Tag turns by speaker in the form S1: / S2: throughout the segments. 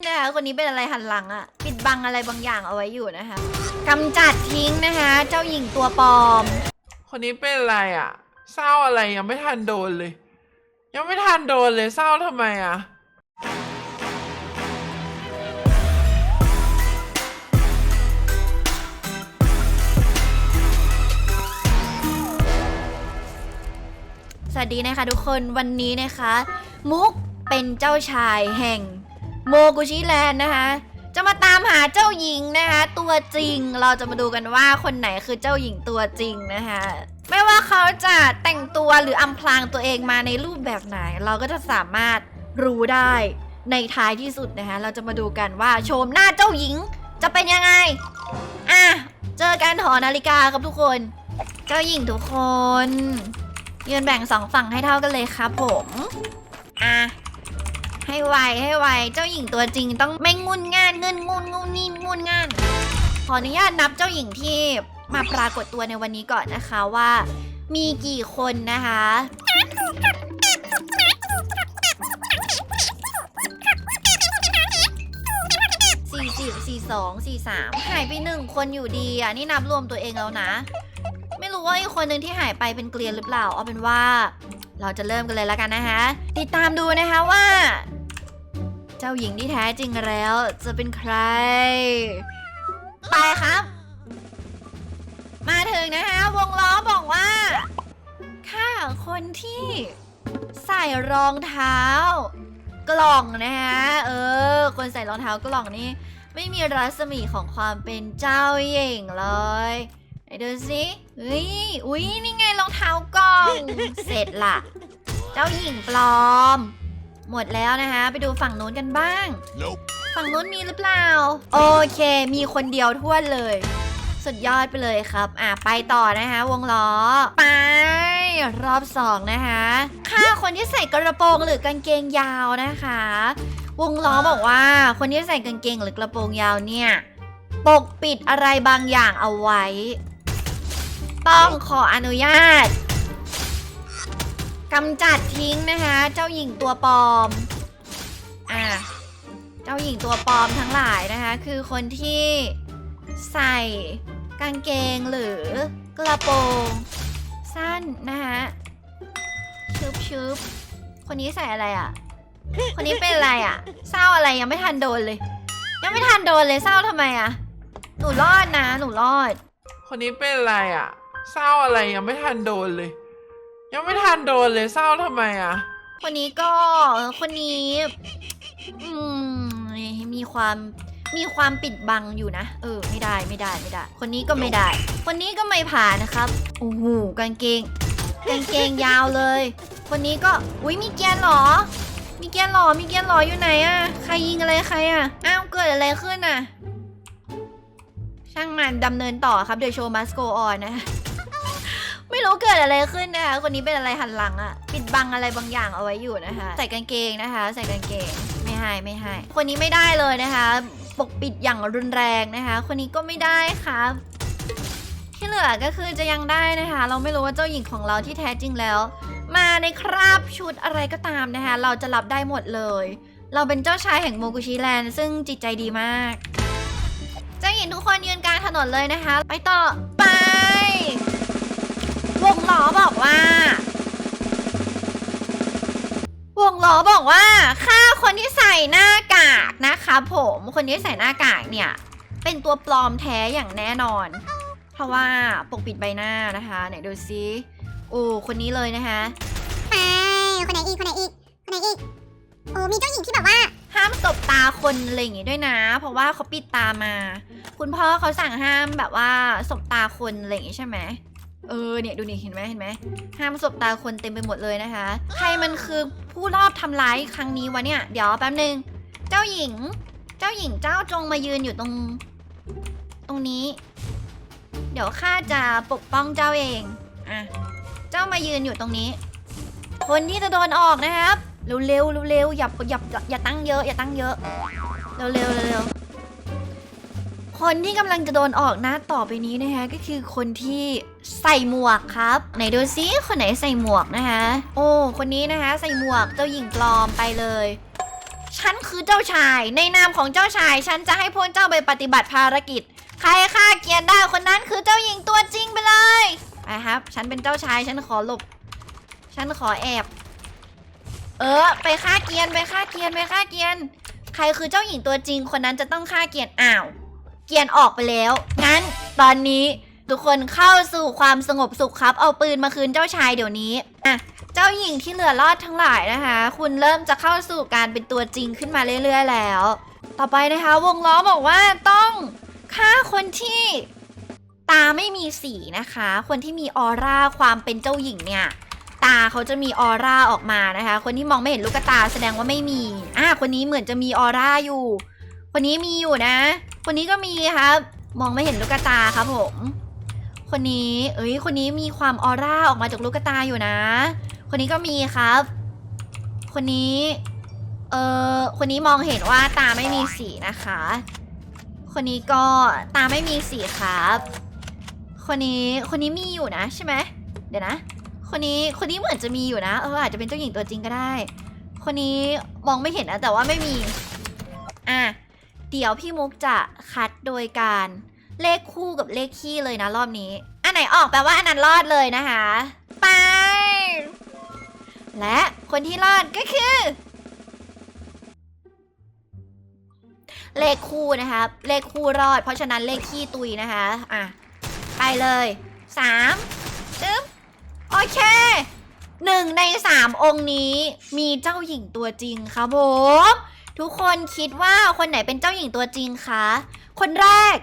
S1: นะคะคนนี้เป็นอะไรหันหลังอะปิดบังอะไรบางอย่างเอาไว้อยู่นะคะกำจัดทิ้งนะคะ เจ้าหญิงตัวปลอม
S2: คนนี้เป็นอะไรอะ เศร้าอะไรยังไม่ทันโดนเลย ยังไม่ทันโดนเลยเศร้าทำไมอะ
S1: สวัสดีนะคะทุกคนวันนี้นะคะ มุกเป็นเจ้าชายแห่ง โมกุชิแลนด์นะคะ จะมาตามหาเจ้าหญิงนะคะ ตัวจริงเราจะมาดูกันว่าคนไหนคือเจ้าหญิงตัวจริงนะคะ ไม่ว่าเขาจะแต่งตัวหรืออำพรางตัวเองมาในรูปแบบไหน เราก็จะสามารถรู้ได้ในท้ายที่สุดนะคะ เราจะมาดูกันว่าโฉมหน้าเจ้าหญิงจะเป็นยังไง อะ เจอกันหอนาฬิกาครับทุกคน เจ้าหญิงทุกคนยืนแบ่งสองฝั่งให้เท่ากันเลยครับผม อะ ให้ไวให้ไวเจ้าหญิงตัวจริงต้องไม่งุนง่านเงินงุนงุนนี่งุนง่านขออนุญาตนับเจ้าหญิงที่มาปรากฏตัวในวันนี้ก่อนนะคะว่า มีกี่คนนะคะสี่สิบสี่สองสี่สามหายไปหนึ่งคนอยู่ดีอะ นี่นับรวมตัวเองแล้วนะ ไม่รู้ว่าอีกคนหนึ่งที่หายไปเป็นเกลียนหรือเปล่า เอาเป็นว่า เราจะเริ่มกันเลยแล้วกันนะคะ ติดตามดูนะคะว่า เจ้าหญิงที่แท้จริงแล้ว จะเป็นใคร ไปครับ มาถึงนะคะ วงล้อบอกว่าค่าคนที่ใส่รองเท้า กล่องนะคะเออ คนใส่รองเท้ากล่องนี่ไม่มีรัศมีของความเป็นเจ้าหญิงเลยไหนดูสิเฮ้ยอุ้ยนี่ไงรองเท้ากล่อง เสร็จละ เจ้าหญิงปลอม หมดแล้วนะคะ ไปดูฝั่งนู้นกันบ้าง
S3: Nope.
S1: ฝั่งนู้นมีหรือเปล่า โอเค มีคนเดียวท้วนเลย สุดยอดไปเลยครับ อะไปต่อนะคะ วงล้อ ไป รอบสองนะคะค่าคนที่ใส่กระโปรงหรือกางเกงยาวนะคะ วงล้อบอกว่า คนที่ใส่กางเกงหรือกระโปรงยาวเนี่ย ปกปิดอะไรบางอย่างเอาไว้ ต้องขออนุญาต กำจัดทิ้งนะคะ เจ้าหญิงตัวปลอม อะ เจ้าหญิงตัวปลอมทั้งหลายนะคะ คือคนที่ใส่กางเกงหรือกระโปรงสั้นนะคะชุบชุบคนนี้ใส่อะไรอะ คนนี้เป็นอะไรอะ เศร้าอะไรยังไม่ทันโดนเลย ยังไม่ทันโดนเลยเศร้าทำไมอะ หนูรอดนะ หนูรอด
S2: คนนี้เป็นอะไรอะ เศร้าอะไรยังไม่ทันโดนเลย ยังไม่ทันโดนเลยเศร้าทำไมอะ
S1: คนนี้ก็คนนี้อืมมีความมีความปิดบังอยู่นะ เออ ไม่ได้ไม่ได้ไม่ได้ คนนี้ก็ไม่ได้ คนนี้ก็ไม่ผ่านนะครับโอ้โหกางเกงกางเกงยาวเลย คนนี้ก็อุ้ยมีเกียร์เหรอ มีเกียร์เหรอมีเกียร์เหรออยู่ไหนอะใครยิงอะไรใครอะอ้าวเกิดอะไรขึ้นอะช่างมันดำเนินต่อครับเดี๋ยวโชว์มัสโกออนนะ รู้เกิดอะไรขึ้นนะคะ คนนี้เป็นอะไรหันหลังอะปิดบังอะไรบางอย่างเอาไว้อยู่นะคะ ใส่กางเกงนะคะ ใส่กางเกง ไม่ให้ไม่ให้ คนนี้ไม่ได้เลยนะคะ ปกปิดอย่างรุนแรงนะคะ คนนี้ก็ไม่ได้ครับที่เหลือก็คือจะยังได้นะคะ เราไม่รู้ว่าเจ้าหญิงของเราที่แท้จริงแล้ว มาในคราบชุดอะไรก็ตามนะคะ เราจะรับได้หมดเลย เราเป็นเจ้าชายแห่งโมกุชิแลนด์ซึ่งจิตใจดีมาก เจ้าหญิงทุกคนยืนกลางถนนเลยนะคะ ไปต่อไป วงล้อบอกว่า วงล้อบอกว่าค่าคนที่ใส่หน้ากากนะคะผมคนที่ใส่หน้ากากเนี่ย เป็นตัวปลอมแท้อย่างแน่นอน เพราะว่าปกปิดใบหน้านะคะไหนดูซิโอ้คนนี้เลยนะคะ
S4: ไปคนไหนอีกคนไหนอีกคนไหนอีกโอ้มีเจ้าหญิงที่แบบว่า
S1: ห้ามสบตาคนอะไรอย่างงี้ด้วยนะ เพราะว่าเขาปิดตามา คุณพ่อเขาสั่งห้ามแบบว่าสบตาคนอะไรอย่างงี้ใช่ไหม เออเนี่ยดูนี่เห็นไหมเห็นไหมห้ามสบตาคนเต็มไปหมดเลยนะคะ ใครมันคือผู้รอบทำร้ายครั้งนี้วะเนี่ยเดี๋ยวแป๊บนึง เจ้าหญิง เจ้าหญิงเจ้าจงมายืนอยู่ตรง ตรงนี้ เดี๋ยวข้าจะปกป้องเจ้าเองอะเจ้ามายืนอยู่ตรงนี้ คนที่จะโดนออกนะครับเร็วเร็วๆอย่าอย่าอย่าอย่าตั้งเยอะอย่าตั้งเยอะเร็วๆเร็ว คนที่กำลังจะโดนออกนะต่อไปนี้นะคะก็คือคนที่ใส่หมวกครับ ไหนดูซิคนไหนใส่หมวกนะคะโอ้คนนี้นะคะ ใส่หมวกเจ้าหญิงปลอมไปเลยฉันคือเจ้าชาย ในนามของเจ้าชาย ฉันจะให้พวกเจ้าไปปฏิบัติภารกิจ ใครฆ่าเกียรได้คนนั้นคือเจ้าหญิงตัวจริงไปเลยไปครับ ฉันเป็นเจ้าชายฉันขอหลบ ฉันขอแอบ เออ ไปฆ่าเกียรไปฆ่าเกียรไปฆ่าเกียรใครคือเจ้าหญิงตัวจริง คนนั้นจะต้องฆ่าเกียรอ้าว เกียร์ออกไปแล้ว งั้นตอนนี้ทุกคนเข้าสู่ความสงบสุขครับ เอาปืนมาคืนเจ้าชายเดี๋ยวนี้อะเจ้าหญิงที่เหลือรอดทั้งหลายนะคะ คุณเริ่มจะเข้าสู่การเป็นตัวจริงขึ้นมาเรื่อย ๆ แล้ว ต่อไปนะคะ วงล้อบอกว่าต้องฆ่าคนที่ตาไม่มีสีนะคะ คนที่มีออร่าความเป็นเจ้าหญิงเนี่ย ตาเขาจะมีออร่าออกมานะคะ คนที่มองไม่เห็นลูกตาแสดงว่าไม่มี อะคนนี้เหมือนจะมีออร่าอยู่ คนนี้มีอยู่นะ คนนี้ก็มีครับ มองไม่เห็นลูกตาครับผม คนนี้ เอ้ย คนนี้มีความออร่าออกมาจากลูกตาอยู่นะ คนนี้ก็มีครับ คนนี้ เออคนนี้มองเห็นว่าตาไม่มีสีนะคะ คนนี้ก็ตาไม่มีสีครับ คนนี้ คนนี้มีอยู่นะใช่ไหม เดี๋ยวนะ คนนี้ คนนี้เหมือนจะมีอยู่นะ เอออาจจะเป็นเจ้าหญิงตัวจริงก็ได้ คนนี้มองไม่เห็นนะแต่ว่าไม่มี อะ เดี๋ยวพี่มุกจะคัดโดยการเลขคู่กับเลขคี่เลยนะรอบนี้ อันไหนออกแปลว่าอันนั้นรอดเลยนะคะ ไป และคนที่รอดก็คือ เลขคู่นะครับเลขคู่รอด เพราะฉะนั้นเลขขี้ตุยนะคะอะไปเลยสามจึ๊บโอเคหนึ่งในสามองค์นี้มีเจ้าหญิงตัวจริงครับผม ทุกคนคิดว่าคนไหนเป็นเจ้าหญิงตัวจริงคะ คนแรก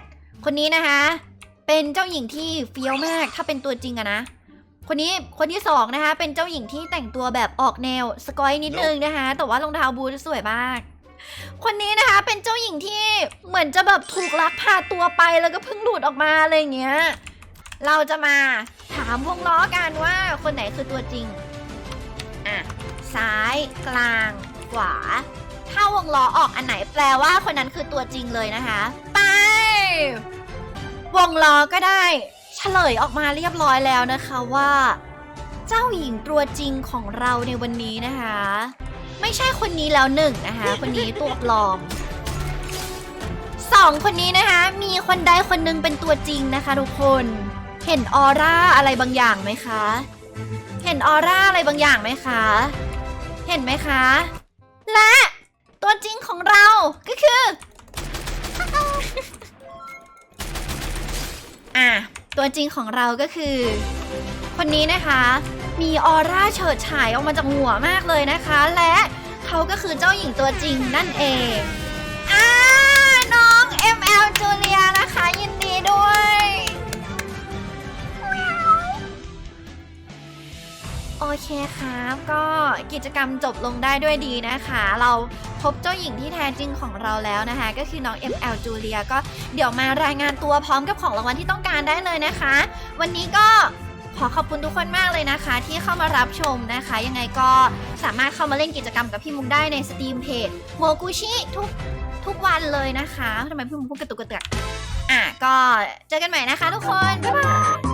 S1: คนนี้นะคะ เป็นเจ้าหญิงที่เฟี้ยวมาก ถ้าเป็นตัวจริงอะนะ คนนี้ คนที่สองนะคะ เป็นเจ้าหญิงที่แต่งตัวแบบออกแนวสกอยนิดนึงนะคะ แต่ว่ารองเท้าบูทสวยมาก คนนี้นะคะเป็นเจ้าหญิงที่เหมือนจะแบบถูกลักพาตัวไปแล้วก็เพิ่งหลุดออกมาอะไรอย่างเงี้ย เราจะมาถามวงล้อกันว่าคนไหนคือตัวจริง อะ ซ้ายกลางขวา ถ้าวงล้อออกอันไหนแปลว่าคนนั้นคือตัวจริงเลยนะคะ ไป วงล้อก็ได้ เฉลยออกมาเรียบร้อยแล้วนะคะว่า เจ้าหญิงตัวจริงของเราในวันนี้นะคะ ไม่ใช่คนนี้แล้วหนึ่งนะคะ คนนี้ตัวปลอมสองคนนี้นะคะ มีคนใดคนหนึ่งเป็นตัวจริงนะคะทุกคนเห็นออร่าอะไรบางอย่างไหมคะ เห็นออร่าอะไรบางอย่างไหมคะ เห็นไหมคะ และ ตัวจริงของเราก็คือ อะ ตัวจริงของเราก็คือ คนนี้นะคะ มีออร่าเฉิดฉายออกมาจากหัวมากเลยนะคะ และเขาก็คือเจ้าหญิงตัวจริงนั่นเองอ่าน้อง ML จูเลียนะคะ ยินดีด้วย โอเคครับก็กิจกรรมจบลงได้ด้วยดีนะคะ เราพบเจ้าหญิงที่แท้จริงของเราแล้วนะคะ ก็คือน้อง ML จูเลียก็เดี๋ยวมารายงานตัวพร้อมกับของรางวัลที่ต้องการได้เลยนะคะ วันนี้ก็ขอขอบคุณทุกคนมากเลยนะคะ ที่เข้ามารับชมนะคะ ยังไงก็สามารถเข้ามาเล่นกิจกรรมกับพี่มุกได้ในสตรีมเพจโมกุชิทุกทุกวันเลยนะคะทำไมพี่มุกพูดกระตุกกระเตือกอะก็เจอกันใหม่นะคะทุกคนบ๊ายบาย